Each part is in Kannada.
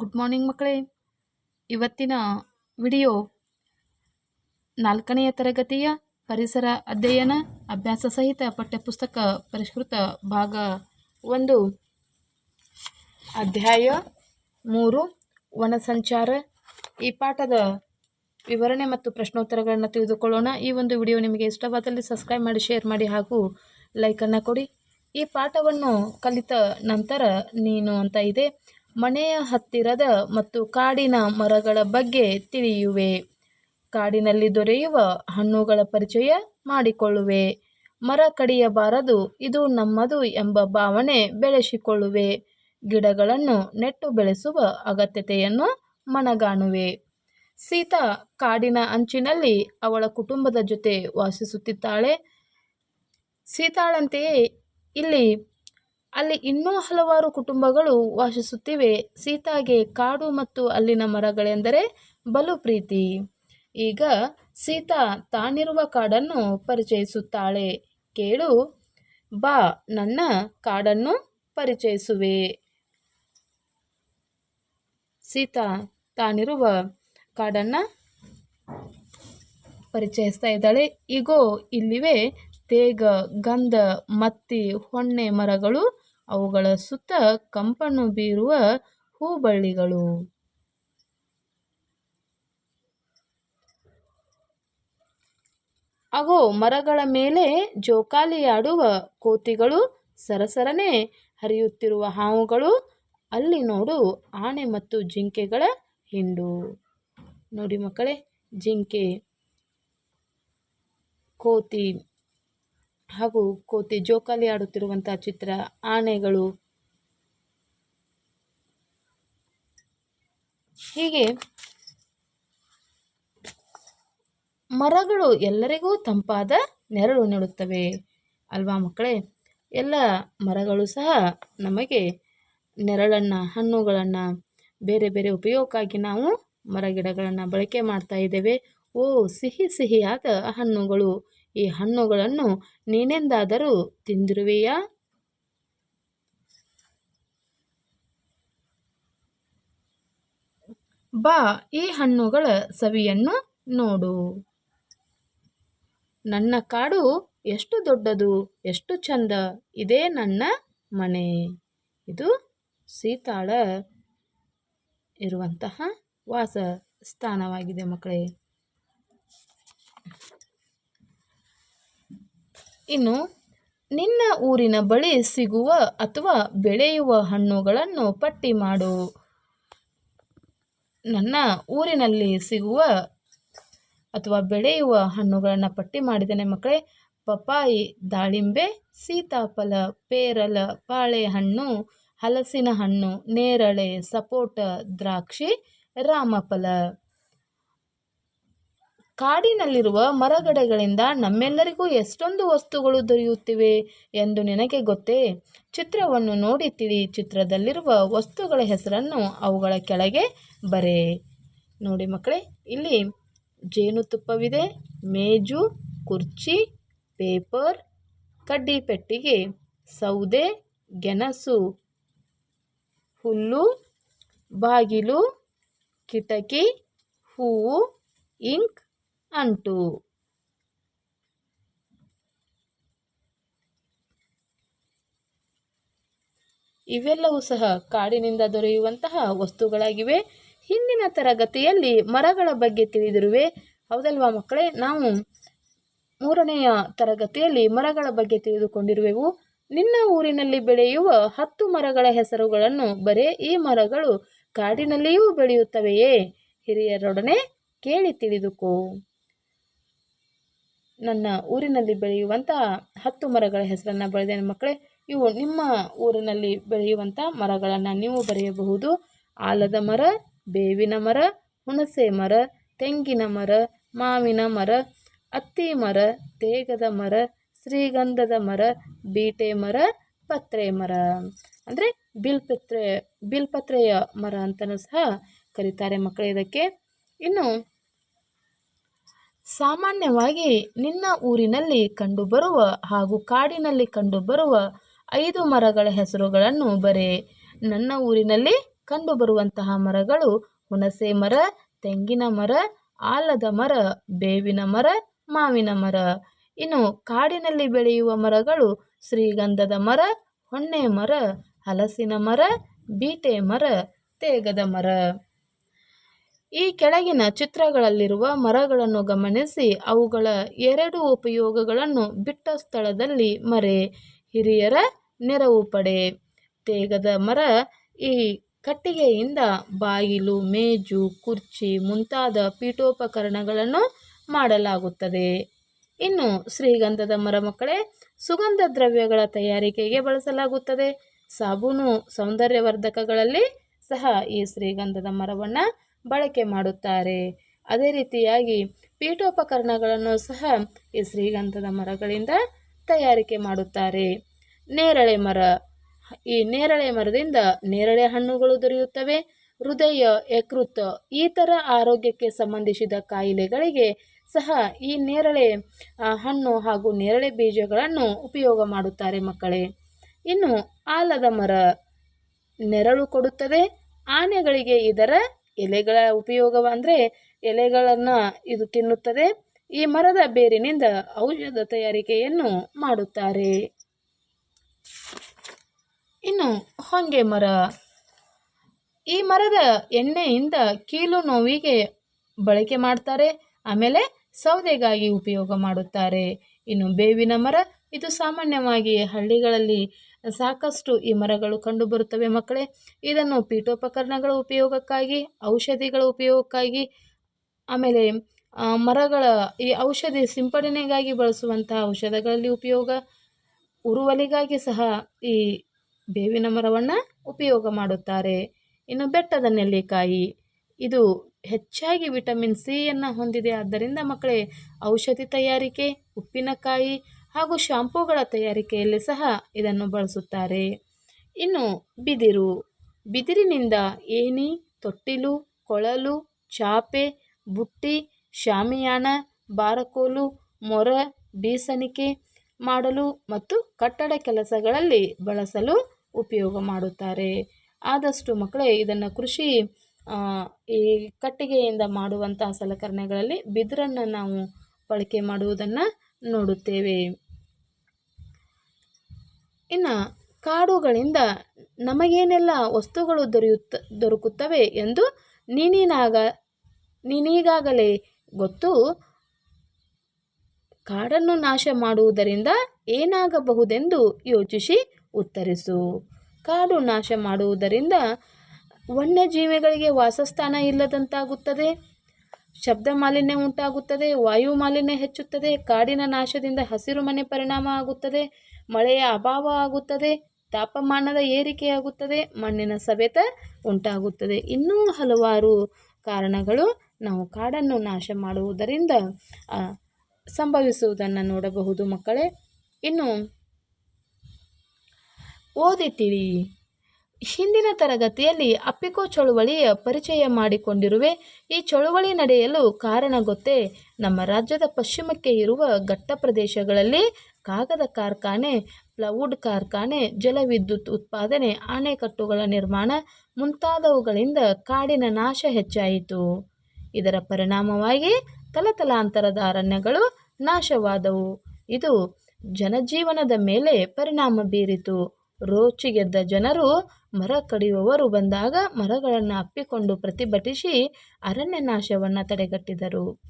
ಗುಡ್ ಮಾರ್ನಿಂಗ್ ಮಕ್ಕಳೇ. ಇವತ್ತಿನ ವಿಡಿಯೋ ನಾಲ್ಕನೆಯ ತರಗತಿಯ ಪರಿಸರ ಅಧ್ಯಯನ ಅಭ್ಯಾಸ ಸಹಿತ ಪಠ್ಯಪುಸ್ತಕ ಪರಿಷ್ಕೃತ ಭಾಗ ಒಂದು. ಅಧ್ಯಾಯ ಮೂರು, ವನ ಸಂಚಾರ. ಈ ಪಾಠದ ವಿವರಣೆ ಮತ್ತು ಪ್ರಶ್ನೋತ್ತರಗಳನ್ನು ತಿಳಿದುಕೊಳ್ಳೋಣ. ಈ ಒಂದು ವಿಡಿಯೋ ನಿಮಗೆ ಇಷ್ಟವಾದಲ್ಲಿ ಸಬ್ಸ್ಕ್ರೈಬ್ ಮಾಡಿ, ಶೇರ್ ಮಾಡಿ ಹಾಗೂ ಲೈಕನ್ನು ಕೊಡಿ. ಈ ಪಾಠವನ್ನು ಕಲಿತ ನಂತರ ನೀನು ಅಂತ ಇದೆ. ಮನೆಯ ಹತ್ತಿರದ ಮತ್ತು ಕಾಡಿನ ಮರಗಳ ಬಗ್ಗೆ ತಿಳಿಯುವೆ. ಕಾಡಿನಲ್ಲಿ ದೊರೆಯುವ ಹಣ್ಣುಗಳ ಪರಿಚಯ ಮಾಡಿಕೊಳ್ಳುವೆ. ಮರ ಕಡಿಯಬಾರದು, ಇದು ನಮ್ಮದು ಎಂಬ ಭಾವನೆ ಬೆಳೆಸಿಕೊಳ್ಳುವೆ. ಗಿಡಗಳನ್ನು ನೆಟ್ಟು ಬೆಳೆಸುವ ಅಗತ್ಯತೆಯನ್ನು ಮನಗಾಣುವೆ. ಸೀತಾ ಕಾಡಿನ ಅಂಚಿನಲ್ಲಿ ಅವಳ ಕುಟುಂಬದ ಜೊತೆ ವಾಸಿಸುತ್ತಿದ್ದಾಳೆ. ಸೀತಾಳಂತೆಯೇ ಇಲ್ಲಿ ಅಲ್ಲಿ ಇನ್ನೂ ಹಲವಾರು ಕುಟುಂಬಗಳು ವಾಸಿಸುತ್ತಿವೆ. ಸೀತಾಗೆ ಕಾಡು ಮತ್ತು ಅಲ್ಲಿನ ಮರಗಳೆಂದರೆ ಬಲು ಪ್ರೀತಿ. ಈಗ ಸೀತಾ ತಾನಿರುವ ಕಾಡನ್ನು ಪರಿಚಯಿಸುತ್ತಾಳೆ. ಕೇಳು, ಬಾ, ನನ್ನ ಕಾಡನ್ನು ಪರಿಚಯಿಸುವೆ. ಸೀತಾ ತಾನಿರುವ ಕಾಡನ್ನು ಪರಿಚಯಿಸ್ತಾ ಇದ್ದಾಳೆ. ಈಗೋ ಇಲ್ಲಿವೆ ತೇಗ, ಗಂಧ, ಮತ್ತಿ, ಹೊನ್ನೆ ಮರಗಳು ಅವುಗಳ ಸುತ್ತ ಕಂಪನ್ನು ಬೀರುವ ಹೂಬಳ್ಳಿಗಳು. ಅಗೋ, ಮರಗಳ ಮೇಲೆ ಜೋಕಾಲಿಯಾಡುವ ಕೋತಿಗಳು ಸರಸರನೆ ಹರಿಯುತ್ತಿರುವ ಹಾವುಗಳು, ಅಲ್ಲಿ ನೋಡು ಆನೆ ಮತ್ತು ಜಿಂಕೆಗಳ ಹಿಂಡು. ನೋಡಿ ಮಕ್ಕಳೇ, ಜಿಂಕೆ, ಕೋತಿ ಹಾಗೂ ಕೋತಿ ಜೋಕಾಲಿ ಆಡುತ್ತಿರುವಂಥ ಚಿತ್ರ, ಆನೆಗಳು. ಹೀಗೆ ಮರಗಳು ಎಲ್ಲರಿಗೂ ತಂಪಾದ ನೆರಳು ನೀಡುತ್ತವೆ. ಅಲ್ವಾ ಮಕ್ಕಳೇ? ಎಲ್ಲ ಮರಗಳು ಸಹ ನಮಗೆ ನೆರಳನ್ನ, ಹಣ್ಣುಗಳನ್ನು, ಬೇರೆ ಬೇರೆ ಉಪಯೋಗಕ್ಕಾಗಿ ನಾವು ಮರಗಿಡಗಳನ್ನು ಬಳಕೆ ಮಾಡ್ತಾ ಇದ್ದೇವೆ. ಓ, ಸಿಹಿ ಸಿಹಿಯಾದ ಹಣ್ಣುಗಳು. ಈ ಹಣ್ಣುಗಳನ್ನು ನೀನೆಂದಾದರೂ ತಿಂದಿರುವೆಯಾ? ಬಾ, ಈ ಹಣ್ಣುಗಳ ಸವಿಯನ್ನು ನೋಡು. ನನ್ನ ಕಾಡು ಎಷ್ಟು ದೊಡ್ಡದು, ಎಷ್ಟು ಚಂದ, ಇದೇ ನನ್ನ ಮನೆ. ಇದು ಸೀತಾಳ ಇರುವಂತಹ ವಾಸ ಸ್ಥಾನವಾಗಿದೆ ಮಕ್ಕಳೇ. ಇನ್ನು ನಿನ್ನ ಊರಿನ ಬಳಿ ಸಿಗುವ ಅಥವಾ ಬೆಳೆಯುವ ಹಣ್ಣುಗಳನ್ನು ಪಟ್ಟಿ ಮಾಡು. ನನ್ನ ಊರಿನಲ್ಲಿ ಸಿಗುವ ಅಥವಾ ಬೆಳೆಯುವ ಹಣ್ಣುಗಳನ್ನು ಪಟ್ಟಿ ಮಾಡಿದ್ದೇನೆ ಮಕ್ಕಳೇ. ಪಪ್ಪಾಯಿ, ದಾಳಿಂಬೆ, ಸೀತಾಫಲ, ಪೇರಲ, ಬಾಳೆಹಣ್ಣು, ಹಲಸಿನ ಹಣ್ಣು, ನೇರಳೆ, ಸಪೋಟ, ದ್ರಾಕ್ಷಿ, ರಾಮಫಲ. ಕಾಡಿನಲ್ಲಿರುವ ಮರಗಡೆಗಳಿಂದ ನಮ್ಮೆಲ್ಲರಿಗೂ ಎಷ್ಟೊಂದು ವಸ್ತುಗಳು ದೊರೆಯುತ್ತಿವೆ ಎಂದು ನಿನಗೆ ಗೊತ್ತೇ? ಚಿತ್ರವನ್ನು ನೋಡಿ ತಿಳಿ. ಚಿತ್ರದಲ್ಲಿರುವ ವಸ್ತುಗಳ ಹೆಸರನ್ನು ಅವುಗಳ ಕೆಳಗೆ ಬರೆ. ನೋಡಿ ಮಕ್ಕಳೇ, ಇಲ್ಲಿ ಜೇನುತುಪ್ಪವಿದೆ, ಮೇಜು, ಕುರ್ಚಿ, ಪೇಪರ್ ಕಡ್ಡಿ ಪೆಟ್ಟಿಗೆ ಸೌದೆ, ಗೆಣಸು, ಹುಲ್ಲು, ಬಾಗಿಲು, ಕಿಟಕಿ, ಹೂವು, ಇಂಕ್ ಅಂಟು. ಇವೆಲ್ಲವೂ ಸಹ ಕಾಡಿನಿಂದ ದೊರೆಯುವಂತಹ ವಸ್ತುಗಳಾಗಿವೆ. ಹಿಂದಿನ ತರಗತಿಯಲ್ಲಿ ಮರಗಳ ಬಗ್ಗೆ ತಿಳಿದಿರುವೆ. ಹೌದಲ್ವಾ ಮಕ್ಕಳೇ? ನಾವು ಮೂರನೆಯ ತರಗತಿಯಲ್ಲಿ ಮರಗಳ ಬಗ್ಗೆ ತಿಳಿದುಕೊಂಡಿರುವೆವು. ನಿನ್ನ ಊರಿನಲ್ಲಿ ಬೆಳೆಯುವ ಹತ್ತು ಮರಗಳ ಹೆಸರುಗಳನ್ನು ಬರೇ. ಈ ಮರಗಳು ಕಾಡಿನಲ್ಲಿಯೂ ಬೆಳೆಯುತ್ತವೆಯೇ? ಹಿರಿಯರೊಡನೆ ಕೇಳಿ ತಿಳಿದುಕೋ. ನನ್ನ ಊರಿನಲ್ಲಿ ಬೆಳೆಯುವಂಥ ಹತ್ತು ಮರಗಳ ಹೆಸರನ್ನು ಬರೆದೇನೆ ಮಕ್ಕಳೇ, ಇವು ನಿಮ್ಮ ಊರಿನಲ್ಲಿ ಬೆಳೆಯುವಂಥ ಮರಗಳನ್ನು ನೀವು ಬರೆಯಬಹುದು. ಆಲದ ಮರ, ಬೇವಿನ ಮರ, ಹುಣಸೆ ಮರ, ತೆಂಗಿನ ಮರ, ಮಾವಿನ ಮರ, ಅತ್ತಿ ಮರ, ತೇಗದ ಮರ, ಶ್ರೀಗಂಧದ ಮರ, ಬೀಟೆ ಮರ, ಪತ್ರೆ ಮರ. ಅಂದರೆ ಬಿಲ್ಪತ್ರೆ ಬಿಲ್ಪತ್ರೆಯ ಮರ ಅಂತಲೂ ಸಹ ಕರೀತಾರೆ ಮಕ್ಕಳೇ ಇದಕ್ಕೆ. ಇನ್ನು ಸಾಮಾನ್ಯವಾಗಿ ನಿನ್ನ ಊರಿನಲ್ಲಿ ಕಂಡುಬರುವ ಹಾಗೂ ಕಾಡಿನಲ್ಲಿ ಕಂಡುಬರುವ ಐದು ಮರಗಳ ಹೆಸರುಗಳನ್ನು ಬರೆ. ನನ್ನ ಊರಿನಲ್ಲಿ ಕಂಡುಬರುವಂತಹ ಮರಗಳು ಹುಣಸೆ ಮರ, ತೆಂಗಿನ ಮರ, ಆಲದ ಮರ, ಬೇವಿನ ಮರ, ಮಾವಿನ ಮರ. ಇನ್ನು ಕಾಡಿನಲ್ಲಿ ಬೆಳೆಯುವ ಮರಗಳು ಶ್ರೀಗಂಧದ ಮರ, ಹೊನ್ನೆ ಮರ, ಹಲಸಿನ ಮರ, ಬೀಟೆ ಮರ, ತೇಗದ ಮರ. ಈ ಕೆಳಗಿನ ಚಿತ್ರಗಳಲ್ಲಿರುವ ಮರಗಳನ್ನು ಗಮನಿಸಿ, ಅವುಗಳ ಎರಡು ಉಪಯೋಗಗಳನ್ನು ಬಿಟ್ಟ ಸ್ಥಳದಲ್ಲಿ ಮರೆ, ಹಿರಿಯರ ನೆರವು ಪಡೆ. ತೇಗದ ಮರ ಈ ಕಟ್ಟಿಗೆಯಿಂದ ಬಾಗಿಲು, ಮೇಜು, ಕುರ್ಚಿ ಮುಂತಾದ ಪೀಠೋಪಕರಣಗಳನ್ನು ಮಾಡಲಾಗುತ್ತದೆ. ಇನ್ನು ಶ್ರೀಗಂಧದ ಮರ ಮಕ್ಕಳೇ, ಸುಗಂಧ ದ್ರವ್ಯಗಳ ತಯಾರಿಕೆಗೆ ಬಳಸಲಾಗುತ್ತದೆ. ಸಾಬೂನು ಸೌಂದರ್ಯವರ್ಧಕಗಳಲ್ಲಿ ಸಹ ಈ ಶ್ರೀಗಂಧದ ಮರವನ್ನು ಬಳಕೆ ಮಾಡುತ್ತಾರೆ. ಅದೇ ರೀತಿಯಾಗಿ ಪೀಠೋಪಕರಣಗಳನ್ನು ಸಹ ಈ ಶ್ರೀಗಂಧದ ಮರಗಳಿಂದ ತಯಾರಿಕೆ ಮಾಡುತ್ತಾರೆ. ನೇರಳೆ ಮರ. ಈ ನೇರಳೆ ಮರದಿಂದ ನೇರಳೆ ಹಣ್ಣುಗಳು ದೊರೆಯುತ್ತವೆ. ಹೃದಯ, ಯಕೃತ್ ಈ ಥರ ಆರೋಗ್ಯಕ್ಕೆ ಸಂಬಂಧಿಸಿದ ಕಾಯಿಲೆಗಳಿಗೆ ಸಹ ಈ ನೇರಳೆ ಹಣ್ಣು ಹಾಗೂ ನೇರಳೆ ಬೀಜಗಳನ್ನು ಉಪಯೋಗ ಮಾಡುತ್ತಾರೆ ಮಕ್ಕಳೇ. ಇನ್ನು ಆಲದ ಮರ ನೆರಳು ಕೊಡುತ್ತದೆ. ಆನೆಗಳಿಗೆ ಇದರ ಎಲೆಗಳ ಉಪಯೋಗ ಅಂದರೆ ಎಲೆಗಳನ್ನು ಇದು ತಿನ್ನುತ್ತದೆ. ಈ ಮರದ ಬೇರಿನಿಂದ ಔಷಧ ತಯಾರಿಕೆಯನ್ನು ಮಾಡುತ್ತಾರೆ. ಇನ್ನು ಹೊಂಗೆ ಮರ. ಈ ಮರದ ಎಣ್ಣೆಯಿಂದ ಕೀಲು ನೋವಿಗೆ ಬಳಕೆ ಮಾಡ್ತಾರೆ. ಆಮೇಲೆ ಸೌದೆಗಾಗಿ ಉಪಯೋಗ ಮಾಡುತ್ತಾರೆ. ಇನ್ನು ಬೇವಿನ ಮರ, ಇದು ಸಾಮಾನ್ಯವಾಗಿ ಹಳ್ಳಿಗಳಲ್ಲಿ ಸಾಕಷ್ಟು ಈ ಮರಗಳು ಕಂಡುಬರುತ್ತವೆ. ಮಕ್ಕಳೇ, ಇದನ್ನು ಪೀಠೋಪಕರಣಗಳ ಉಪಯೋಗಕ್ಕಾಗಿ, ಔಷಧಿಗಳ ಉಪಯೋಗಕ್ಕಾಗಿ, ಆಮೇಲೆ ಮರಗಳ ಈ ಔಷಧಿ ಸಿಂಪಡಣೆಗಾಗಿ ಬಳಸುವಂತಹ ಔಷಧಗಳಲ್ಲಿ ಉಪಯೋಗ, ಉರುವಲಿಗಾಗಿ ಸಹ ಈ ಬೇವಿನ ಮರವನ್ನು ಉಪಯೋಗ ಮಾಡುತ್ತಾರೆ. ಇನ್ನು ಬೆಟ್ಟದ ನೆಲ್ಲಿಕಾಯಿ, ಇದು ಹೆಚ್ಚಾಗಿ ವಿಟಮಿನ್ ಸಿಯನ್ನು ಹೊಂದಿದೆ. ಆದ್ದರಿಂದ ಮಕ್ಕಳೇ, ಔಷಧಿ ತಯಾರಿಕೆ, ಉಪ್ಪಿನಕಾಯಿ ಹಾಗೂ ಶಾಂಪೂಗಳ ತಯಾರಿಕೆಯಲ್ಲಿ ಸಹ ಇದನ್ನು ಬಳಸುತ್ತಾರೆ. ಇನ್ನು ಬಿದಿರು. ಬಿದಿರಿನಿಂದ ಏಣಿ, ತೊಟ್ಟಿಲು, ಕೊಳಲು, ಚಾಪೆ, ಬುಟ್ಟಿ, ಶಾಮಿಯಾನ, ಬಾರಕೋಲು, ಮೊರ, ಬೀಸಣಿಕೆ ಮಾಡಲು ಮತ್ತು ಕಟ್ಟಡ ಕೆಲಸಗಳಲ್ಲಿ ಬಳಸಲು ಉಪಯೋಗ ಮಾಡುತ್ತಾರೆ. ಆದಷ್ಟು ಮಕ್ಕಳೇ ಇದನ್ನು ಕೃಷಿ ಈ ಕಟ್ಟಿಗೆಯಿಂದ ಮಾಡುವಂತಹ ಸಲಕರಣೆಗಳಲ್ಲಿ ಬಿದಿರನ್ನು ನಾವು ಬಳಕೆ ಮಾಡುವುದನ್ನು ನೋಡುತ್ತೇವೆ. ಇನ್ನು ಕಾಡುಗಳಿಂದ ನಮಗೇನೆಲ್ಲ ವಸ್ತುಗಳು ದೊರೆಯುತ್ತ, ದೊರಕುತ್ತವೆ ಎಂದು ನೀನಿನಾಗ, ನೀನೀಗಾಗಲೇ ಗೊತ್ತು. ಕಾಡನ್ನು ನಾಶ ಮಾಡುವುದರಿಂದ ಏನಾಗಬಹುದೆಂದು ಯೋಚಿಸಿ ಉತ್ತರಿಸು. ಕಾಡು ನಾಶ ಮಾಡುವುದರಿಂದ ವನ್ಯಜೀವಿಗಳಿಗೆ ವಾಸಸ್ಥಾನ ಇಲ್ಲದಂತಾಗುತ್ತದೆ. ಶಬ್ದ ಮಾಲಿನ್ಯ ಉಂಟಾಗುತ್ತದೆ ವಾಯು ಮಾಲಿನ್ಯ ಹೆಚ್ಚುತ್ತದೆ, ಕಾಡಿನ ನಾಶದಿಂದ ಹಸಿರು ಮನೆ ಪರಿಣಾಮ ಆಗುತ್ತದೆ, ಮಳೆಯ ಅಭಾವ ಆಗುತ್ತದೆ, ತಾಪಮಾನದ ಏರಿಕೆಯಾಗುತ್ತದೆ ಮಣ್ಣಿನ ಸವೆತ ಉಂಟಾಗುತ್ತದೆ. ಇನ್ನೂ ಹಲವಾರು ಕಾರಣಗಳು ನಾವು ಕಾಡನ್ನು ನಾಶ ಮಾಡುವುದರಿಂದ ಸಂಭವಿಸುವುದನ್ನು ನೋಡಬಹುದು ಮಕ್ಕಳೇ. ಇನ್ನು ಓದಿ ತಿಳಿ ಹಿಂದಿನ ತರಗತಿಯಲ್ಲಿ ಅಪ್ಪಿಕೋ ಚಳುವಳಿಯ ಪರಿಚಯ ಮಾಡಿಕೊಂಡಿರುವೆ. ಈ ಚಳುವಳಿ ನಡೆಯಲು ಕಾರಣ ಗೊತ್ತೇ? ನಮ್ಮ ರಾಜ್ಯದ ಪಶ್ಚಿಮಕ್ಕೆ ಇರುವ ಘಟ್ಟ ಪ್ರದೇಶಗಳಲ್ಲಿ ಕಾಗದ ಕಾರ್ಖಾನೆ, ಪ್ಲವುಡ್ ಕಾರ್ಖಾನೆ, ಜಲವಿದ್ಯುತ್ ಉತ್ಪಾದನೆ ಅಣೆಕಟ್ಟುಗಳ ನಿರ್ಮಾಣ ಮುಂತಾದವುಗಳಿಂದ ಕಾಡಿನ ನಾಶ ಹೆಚ್ಚಾಯಿತು. ಇದರ ಪರಿಣಾಮವಾಗಿ ತಲತಲಾಂತರದ ಅರಣ್ಯಗಳು ನಾಶವಾದವು. ಇದು ಜನಜೀವನದ ಮೇಲೆ ಪರಿಣಾಮ ಬೀರಿತು. ರೋಚಿಗೆದ್ದ ಜನರು ಮರ ಕಡಿಯುವವರು ಬಂದಾಗ ಮರಗಳನ್ನು ಅಪ್ಪಿಕೊಂಡು ಪ್ರತಿಭಟಿಸಿ ಅರಣ್ಯ ನಾಶವನ್ನು ತಡೆಗಟ್ಟಿದರು.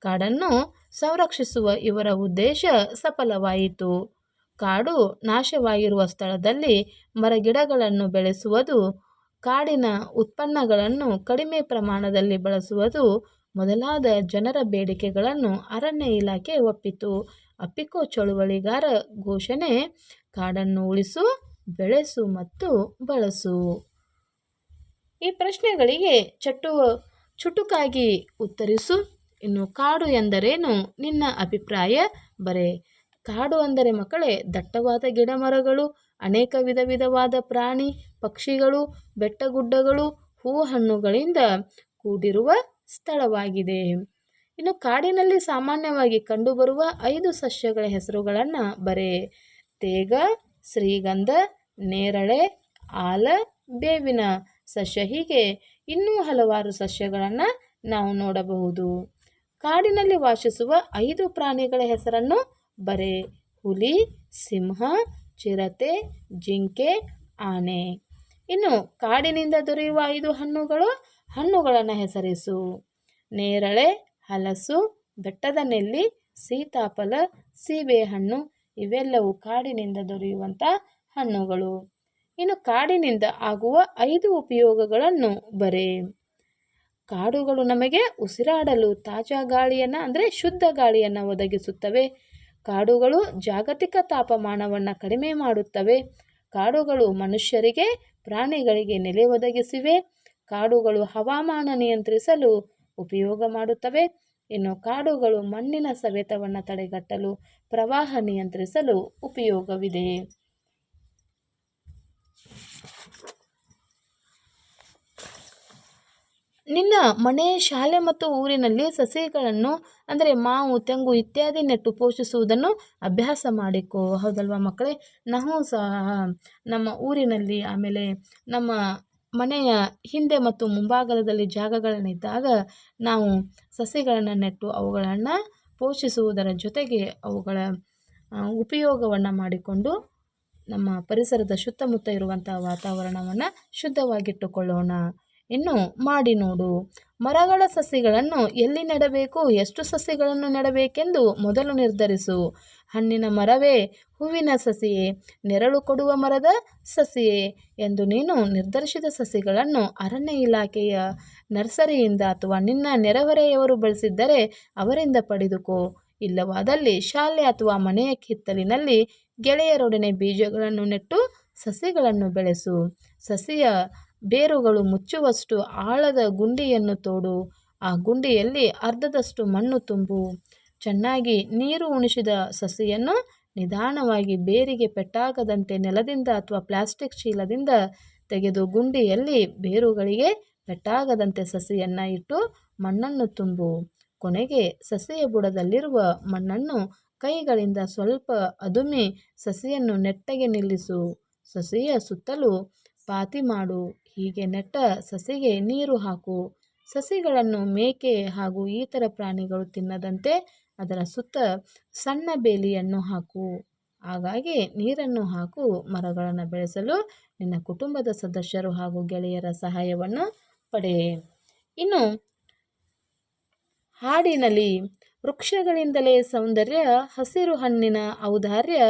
ಕಾಡನ್ನು ಸಂರಕ್ಷಿಸುವ ಇವರ ಉದ್ದೇಶ ಸಫಲವಾಯಿತು. ಕಾಡು ನಾಶವಾಗಿರುವ ಸ್ಥಳದಲ್ಲಿ ಮರಗಿಡಗಳನ್ನು ಬೆಳೆಸುವುದು, ಕಾಡಿನ ಉತ್ಪನ್ನಗಳನ್ನು ಕಡಿಮೆ ಪ್ರಮಾಣದಲ್ಲಿ ಬಳಸುವುದು ಮೊದಲಾದ ಜನರ ಬೇಡಿಕೆಗಳನ್ನು ಅರಣ್ಯ ಇಲಾಖೆ ಒಪ್ಪಿತು. ಅಪ್ಪಿಕೋ ಚಳುವಳಿಗಾರ ಘೋಷಣೆ, ಕಾಡನ್ನು ಉಳಿಸು ಬೆಳೆಸು ಮತ್ತು ಬಳಸು. ಈ ಪ್ರಶ್ನೆಗಳಿಗೆ ಚಟು ಚುಟುಕಾಗಿ ಉತ್ತರಿಸು. ಇನ್ನು ಕಾಡು ಎಂದರೇನು? ನಿನ್ನ ಅಭಿಪ್ರಾಯ ಬರೆ. ಕಾಡು ಅಂದರೆ ಮಕ್ಕಳೇ, ದಟ್ಟವಾದ ಗಿಡ ಮರಗಳು ಅನೇಕ ವಿಧ ವಿಧವಾದ ಪ್ರಾಣಿ, ಪಕ್ಷಿಗಳು, ಬೆಟ್ಟಗುಡ್ಡಗಳು ಹೂ ಹಣ್ಣುಗಳಿಂದ ಕೂಡಿರುವ ಸ್ಥಳವಾಗಿದೆ. ಇನ್ನು ಕಾಡಿನಲ್ಲಿ ಸಾಮಾನ್ಯವಾಗಿ ಕಂಡುಬರುವ ಐದು ಸಸ್ಯಗಳ ಹೆಸರುಗಳನ್ನು ಬರೆ. ತೇಗ, ಶ್ರೀಗಂಧ ನೇರಳೆ ಆಲ ಬೇವಿನ ಸಸ್ಯ ಹೀಗೆ ಇನ್ನೂ ಹಲವಾರು ಸಸ್ಯಗಳನ್ನು ನಾವು ನೋಡಬಹುದು. ಕಾಡಿನಲ್ಲಿ ವಾಸಿಸುವ ಐದು ಪ್ರಾಣಿಗಳ ಹೆಸರನ್ನು ಬರೆ, ಹುಲಿ, ಸಿಂಹ, ಚಿರತೆ, ಜಿಂಕೆ, ಆನೆ. ಇನ್ನು ಕಾಡಿನಿಂದ ದೊರೆಯುವ ಐದು ಹಣ್ಣುಗಳು ಹಣ್ಣುಗಳನ್ನು ಹೆಸರಿಸು. ನೇರಳೆ, ಹಲಸು, ಬೆಟ್ಟದ ನೆಲ್ಲಿ, ಸೀತಾಫಲ, ಸೀಬೆಹಣ್ಣು ಇವೆಲ್ಲವೂ ಕಾಡಿನಿಂದ ದೊರೆಯುವಂಥ ಹಣ್ಣುಗಳು. ಇನ್ನು ಕಾಡಿನಿಂದ ಆಗುವ ಐದು ಉಪಯೋಗಗಳನ್ನು ಬರೆ. ಕಾಡುಗಳು ನಮಗೆ ಉಸಿರಾಡಲು ತಾಜಾ ಗಾಳಿಯನ್ನು ಅಂದರೆ ಶುದ್ಧ ಗಾಳಿಯನ್ನು ಒದಗಿಸುತ್ತವೆ. ಕಾಡುಗಳು ಜಾಗತಿಕ ತಾಪಮಾನವನ್ನು ಕಡಿಮೆ ಮಾಡುತ್ತವೆ. ಕಾಡುಗಳು ಮನುಷ್ಯರಿಗೆ, ಪ್ರಾಣಿಗಳಿಗೆ ನೆಲೆ ಒದಗಿಸಿವೆ. ಕಾಡುಗಳು ಹವಾಮಾನ ನಿಯಂತ್ರಿಸಲು ಉಪಯೋಗ ಮಾಡುತ್ತವೆ. ಇನ್ನು ಕಾಡುಗಳು ಮಣ್ಣಿನ ಸವೆತವನ್ನು ತಡೆಗಟ್ಟಲು, ಪ್ರವಾಹ ನಿಯಂತ್ರಿಸಲು ಉಪಯೋಗವಿದೆ. ನಿನ್ನ ಮನೆ, ಶಾಲೆ ಮತ್ತು ಊರಿನಲ್ಲಿ ಸಸಿಗಳನ್ನು, ಅಂದರೆ ಮಾವು, ತೆಂಗು ಇತ್ಯಾದಿ ನೆಟ್ಟು ಪೋಷಿಸುವುದನ್ನು ಅಭ್ಯಾಸ ಮಾಡಿಕೊ. ಹೌದಲ್ವಾ ಮಕ್ಕಳೇ? ನಾವು ಸಹ ನಮ್ಮ ಊರಿನಲ್ಲಿ, ಆಮೇಲೆ ನಮ್ಮ ಮನೆಯ ಹಿಂದೆ ಮತ್ತು ಮುಂಭಾಗದಲ್ಲಿ ಜಾಗಗಳನ್ನಿದ್ದಾಗ ನಾವು ಸಸಿಗಳನ್ನು ನೆಟ್ಟು ಅವುಗಳನ್ನು ಪೋಷಿಸುವುದರ ಜೊತೆಗೆ ಅವುಗಳ ಉಪಯೋಗವನ್ನು ಮಾಡಿಕೊಂಡು ನಮ್ಮ ಪರಿಸರದ ಸುತ್ತಮುತ್ತ ಇರುವಂಥ ವಾತಾವರಣವನ್ನು ಶುದ್ಧವಾಗಿಟ್ಟುಕೊಳ್ಳೋಣ. ಇನ್ನು ಮಾಡಿ ನೋಡು. ಮರಗಳ ಸಸಿಗಳನ್ನು ಎಲ್ಲಿ ನೆಡಬೇಕು, ಎಷ್ಟು ಸಸಿಗಳನ್ನು ನೆಡಬೇಕೆಂದು ಮೊದಲು ನಿರ್ಧರಿಸು. ಹಣ್ಣಿನ ಮರವೇ ಹೂವಿನ ಸಸಿಯೇ, ನೆರಳು ಕೊಡುವ ಮರದ ಸಸಿಯೇ ಎಂದು ನೀನು ನಿರ್ಧರಿಸಿದ ಸಸಿಗಳನ್ನು ಅರಣ್ಯ ಇಲಾಖೆಯ ನರ್ಸರಿಯಿಂದ ಅಥವಾ ನಿನ್ನ ನೆರೆಹೊರೆಯವರು ಬಳಸಿದ್ದರೆ ಅವರಿಂದ ಪಡೆದುಕೋ. ಇಲ್ಲವಾದಲ್ಲಿ ಶಾಲೆ ಅಥವಾ ಮನೆಯ ಕಿತ್ತಲಿನಲ್ಲಿ ಗೆಳೆಯರೊಡನೆ ಬೀಜಗಳನ್ನು ನೆಟ್ಟು ಸಸಿಗಳನ್ನು ಬೆಳೆಸು. ಸಸಿಯ ಬೇರುಗಳು ಮುಚ್ಚುವಷ್ಟು ಆಳದ ಗುಂಡಿಯನ್ನು ತೋಡು. ಆ ಗುಂಡಿಯಲ್ಲಿ ಅರ್ಧದಷ್ಟು ಮಣ್ಣು ತುಂಬು. ಚೆನ್ನಾಗಿ ನೀರು ಉಣಿಸಿದ ಸಸಿಯನ್ನು ನಿಧಾನವಾಗಿ ಬೇರಿಗೆ ಪೆಟ್ಟಾಗದಂತೆ ನೆಲದಿಂದ ಅಥವಾ ಪ್ಲಾಸ್ಟಿಕ್ ಚೀಲದಿಂದ ತೆಗೆದು ಗುಂಡಿಯಲ್ಲಿ ಬೇರುಗಳಿಗೆ ಪೆಟ್ಟಾಗದಂತೆ ಸಸಿಯನ್ನು ಇಟ್ಟು ಮಣ್ಣನ್ನು ತುಂಬು. ಕೊನೆಗೆ ಸಸಿಯ ಬುಡದಲ್ಲಿರುವ ಮಣ್ಣನ್ನು ಕೈಗಳಿಂದ ಸ್ವಲ್ಪ ಅದುಮಿ ಸಸಿಯನ್ನು ನೆಟ್ಟಗೆ ನಿಲ್ಲಿಸು. ಸಸಿಯ ಸುತ್ತಲೂ ಪಾತಿ ಮಾಡು. ಹೀಗೆ ನೆಟ್ಟ ಸಸಿಗೆ ನೀರು ಹಾಕು. ಸಸಿಗಳನ್ನು ಮೇಕೆ ಹಾಗೂ ಇತರ ಪ್ರಾಣಿಗಳು ತಿನ್ನದಂತೆ ಅದರ ಸುತ್ತ ಸಣ್ಣ ಬೇಲಿಯನ್ನು ಹಾಕು. ಹಾಗಾಗಿ ನೀರನ್ನು ಹಾಕು. ಮರಗಳನ್ನು ಬೆಳೆಸಲು ನಿನ್ನ ಕುಟುಂಬದ ಸದಸ್ಯರು ಹಾಗೂ ಗೆಳೆಯರ ಸಹಾಯವನ್ನು ಪಡೆ. ಇನ್ನು ಹಾಡಿನಲ್ಲಿ ವೃಕ್ಷಗಳಿಂದಲೇ ಸೌಂದರ್ಯ, ಹಸಿರು ಹಣ್ಣಿನ ಔದಾರ್ಯ,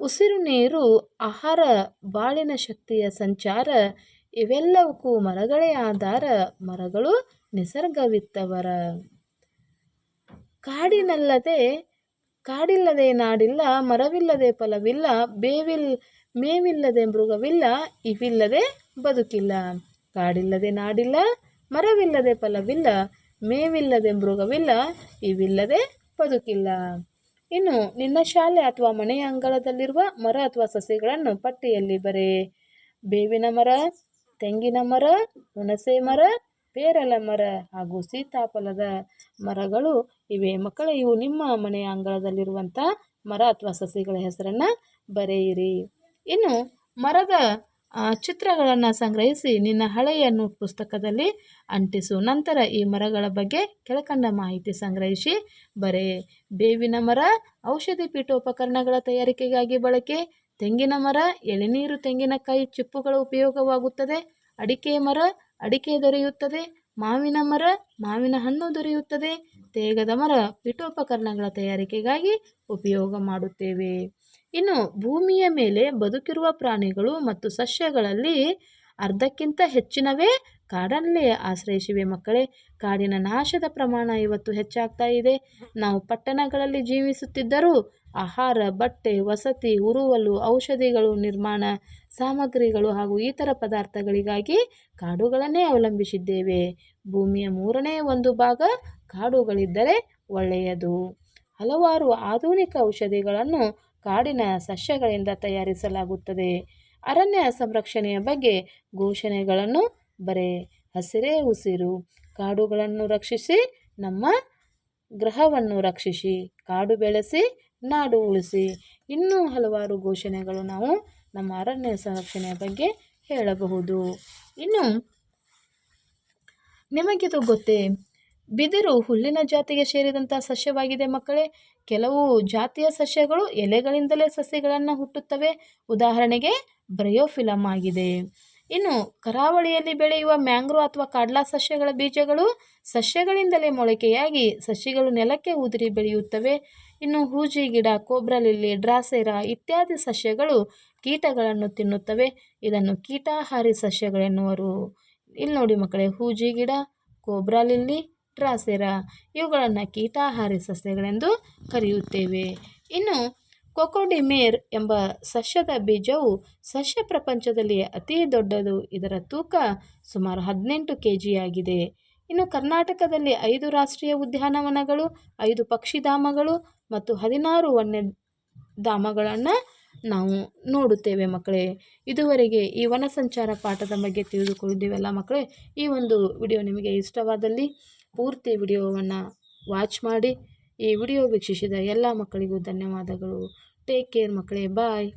ಉಸಿರು ನೀರು, ಆಹಾರ, ಬಾಳಿನ ಶಕ್ತಿಯ ಸಂಚಾರ ಇವೆಲ್ಲವಕ್ಕೂ ಮರಗಳೇ ಆಧಾರ, ಮರಗಳು ನಿಸರ್ಗವಿತ್ತವರ. ಕಾಡಿನಲ್ಲದೆ, ಕಾಡಿಲ್ಲದೆ ನಾಡಿಲ್ಲ, ಮರವಿಲ್ಲದೆ ಫಲವಿಲ್ಲ, ಬೇವಿಲ್, ಮೇವಿಲ್ಲದೆ ಮೃಗವಿಲ್ಲ, ಇವಿಲ್ಲದೆ ಬದುಕಿಲ್ಲ. ಕಾಡಿಲ್ಲದೆ ನಾಡಿಲ್ಲ, ಮರವಿಲ್ಲದೆ ಫಲವಿಲ್ಲ, ಮೇವಿಲ್ಲದೆ ಮೃಗವಿಲ್ಲ, ಇವಿಲ್ಲದೆ ಬದುಕಿಲ್ಲ. ಇನ್ನು ನಿನ್ನ ಶಾಲೆ ಅಥವಾ ಮನೆಯ ಅಂಗಳದಲ್ಲಿರುವ ಮರ ಅಥವಾ ಸಸ್ಯಗಳನ್ನು ಪಟ್ಟಿಯಲ್ಲಿ ಬರೆ. ಬೇವಿನ ಮರ ತೆಂಗಿನ ಮರ, ಹುಣಸೆ ಮರ ಪೇರಲ ಮರ ಹಾಗೂ ಸೀತಾಫಲದ ಮರಗಳು ಇವೆ. ಮಕ್ಕಳ, ಇವು ನಿಮ್ಮ ಮನೆಯ ಅಂಗಳದಲ್ಲಿರುವಂಥ ಮರ ಅಥವಾ ಸಸಿಗಳ ಹೆಸರನ್ನು ಬರೆಯಿರಿ. ಇನ್ನು ಮರದ ಚಿತ್ರಗಳನ್ನು ಸಂಗ್ರಹಿಸಿ ನಿನ್ನ ಹಳೆಯ ನೋಟ್ ಪುಸ್ತಕದಲ್ಲಿ ಅಂಟಿಸು. ನಂತರ ಈ ಮರಗಳ ಬಗ್ಗೆ ಕೆಳಕಂಡ ಮಾಹಿತಿ ಸಂಗ್ರಹಿಸಿ ಬರೆ. ಬೇವಿನ ಮರ, ಔಷಧಿ ಪೀಠೋಪಕರಣಗಳ ತಯಾರಿಕೆಗಾಗಿ ಬಳಕೆ ತೆಂಗಿನ ಮರ, ಎಳೆನೀರು ತೆಂಗಿನಕಾಯಿ ಚಿಪ್ಪುಗಳ ಉಪಯೋಗವಾಗುತ್ತದೆ. ಅಡಿಕೆ ಮರ, ಅಡಿಕೆ ದೊರೆಯುತ್ತದೆ. ಮಾವಿನ ಮರ, ಮಾವಿನ ಹಣ್ಣು ದೊರೆಯುತ್ತದೆ. ತೇಗದ ಮರ, ಪೀಠೋಪಕರಣಗಳ ತಯಾರಿಕೆಗಾಗಿ ಉಪಯೋಗ ಮಾಡುತ್ತೇವೆ. ಇನ್ನು ಭೂಮಿಯ ಮೇಲೆ ಬದುಕಿರುವ ಪ್ರಾಣಿಗಳು ಮತ್ತು ಸಸ್ಯಗಳಲ್ಲಿ ಅರ್ಧಕ್ಕಿಂತ ಹೆಚ್ಚಿನವೇ ಕಾಡಲ್ಲೇ ಆಶ್ರಯಿಸಿವೆ ಮಕ್ಕಳೇ, ಕಾಡಿನ ನಾಶದ ಪ್ರಮಾಣ ಇವತ್ತು ಹೆಚ್ಚಾಗ್ತಾ ಇದೆ. ನಾವು ಪಟ್ಟಣಗಳಲ್ಲಿ ಜೀವಿಸುತ್ತಿದ್ದರೂ ಆಹಾರ, ಬಟ್ಟೆ, ವಸತಿ, ಉರುವಲು, ಔಷಧಿಗಳು, ನಿರ್ಮಾಣ ಸಾಮಗ್ರಿಗಳು ಹಾಗೂ ಇತರ ಪದಾರ್ಥಗಳಿಗಾಗಿ ಕಾಡುಗಳನ್ನೇ ಅವಲಂಬಿಸಿದ್ದೇವೆ. ಭೂಮಿಯ ಮೂರನೇ ಒಂದು ಭಾಗ ಕಾಡುಗಳಿದ್ದರೆ ಒಳ್ಳೆಯದು. ಹಲವಾರು ಆಧುನಿಕ ಔಷಧಿಗಳನ್ನು ಕಾಡಿನ ಸಸ್ಯಗಳಿಂದ ತಯಾರಿಸಲಾಗುತ್ತದೆ. ಅರಣ್ಯ ಸಂರಕ್ಷಣೆಯ ಬಗ್ಗೆ ಘೋಷಣೆಗಳನ್ನು ಬರೆ ಹಸಿರೇ ಉಸಿರು, ಕಾಡುಗಳನ್ನು ರಕ್ಷಿಸಿ, ನಮ್ಮ ಗ್ರಹವನ್ನು ರಕ್ಷಿಸಿ, ಕಾಡು ಬೆಳೆಸಿ, ನಾಡು ಉಳಿಸಿ. ಇನ್ನೂ ಹಲವಾರು ಘೋಷಣೆಗಳು ನಾವು ನಮ್ಮ ಅರಣ್ಯ ಸಂರಕ್ಷಣೆಯ ಬಗ್ಗೆ ಹೇಳಬಹುದು. ಇನ್ನು, ನಿಮಗಿದು ಗೊತ್ತೇ? ಬಿದಿರು ಹುಲ್ಲಿನ ಜಾತಿಗೆ ಸೇರಿದಂಥ ಸಸ್ಯವಾಗಿದೆ ಮಕ್ಕಳೇ. ಕೆಲವು ಜಾತಿಯ ಸಸ್ಯಗಳು ಎಲೆಗಳಿಂದಲೇ ಸಸ್ಯಗಳನ್ನು ಹುಟ್ಟುತ್ತವೆ. ಉದಾಹರಣೆಗೆ ಬ್ರಯೋಫಿಲಮ್ ಆಗಿದೆ. ಇನ್ನು ಕರಾವಳಿಯಲ್ಲಿ ಬೆಳೆಯುವ ಮ್ಯಾಂಗ್ರೋ ಅಥವಾ ಕಾಡ್ಲಾ ಸಸ್ಯಗಳ ಬೀಜಗಳು ಸಸ್ಯಗಳಿಂದಲೇ ಮೊಳಕೆಯಾಗಿ ಸಸಿಗಳು ನೆಲಕ್ಕೆ ಉದುರಿ ಬೆಳೆಯುತ್ತವೆ. ಇನ್ನು ಹೂಜಿ ಗಿಡ ಕೋಬ್ರಲಿಲ್ಲಿ ಡ್ರಾಸೆರಾ ಇತ್ಯಾದಿ ಸಸ್ಯಗಳು ಕೀಟಗಳನ್ನು ತಿನ್ನುತ್ತವೆ. ಇದನ್ನು ಕೀಟಾಹಾರಿ ಸಸ್ಯಗಳೆನ್ನುವರು ಇಲ್ಲಿ ನೋಡಿ ಮಕ್ಕಳೇ, ಹೂಜಿ ಗಿಡ, ಕೋಬ್ರಾ ಲಿಲ್ಲಿ, ಡ್ರಾಸೆರಾ ಇವುಗಳನ್ನು ಕೀಟಾಹಾರಿ ಸಸ್ಯಗಳೆಂದು ಕರೆಯುತ್ತೇವೆ. ಇನ್ನು ಕೊಕೊಡಿಮೇರ್ ಎಂಬ ಸಸ್ಯದ ಬೀಜವು ಸಸ್ಯ ಪ್ರಪಂಚದಲ್ಲಿ ಅತಿ ದೊಡ್ಡದು. ಇದರ ತೂಕ ಸುಮಾರು ಹದಿನೆಂಟು ಕೆ ಜಿಯಾಗಿದೆ ಇನ್ನು ಕರ್ನಾಟಕದಲ್ಲಿ ಐದು ರಾಷ್ಟ್ರೀಯ ಉದ್ಯಾನವನಗಳು, ಐದು ಪಕ್ಷಿಧಾಮಗಳು ಮತ್ತು ಹದಿನಾರು ವನ್ಯ ಧಾಮಗಳನ್ನು ನಾವು ನೋಡುತ್ತೇವೆ ಮಕ್ಕಳೇ. ಇದುವರೆಗೆ ಈ ವನ ಸಂಚಾರ ಪಾಠದ ಬಗ್ಗೆ ತಿಳಿದುಕೊಂಡಿದ್ದೀವಲ್ಲ ಮಕ್ಕಳೇ, ಈ ಒಂದು ವಿಡಿಯೋ ನಿಮಗೆ ಇಷ್ಟವಾದಲ್ಲಿ ಪೂರ್ತಿ ವಿಡಿಯೋವನ್ನು ವಾಚ್ ಮಾಡಿ, ಈ ವಿಡಿಯೋ ವೀಕ್ಷಿಸಿದ ಎಲ್ಲ ಮಕ್ಕಳಿಗೂ ಧನ್ಯವಾದಗಳು. ಟೇಕ್ ಕೇರ್ ಮಕ್ಕಳೇ ಬಾಯ್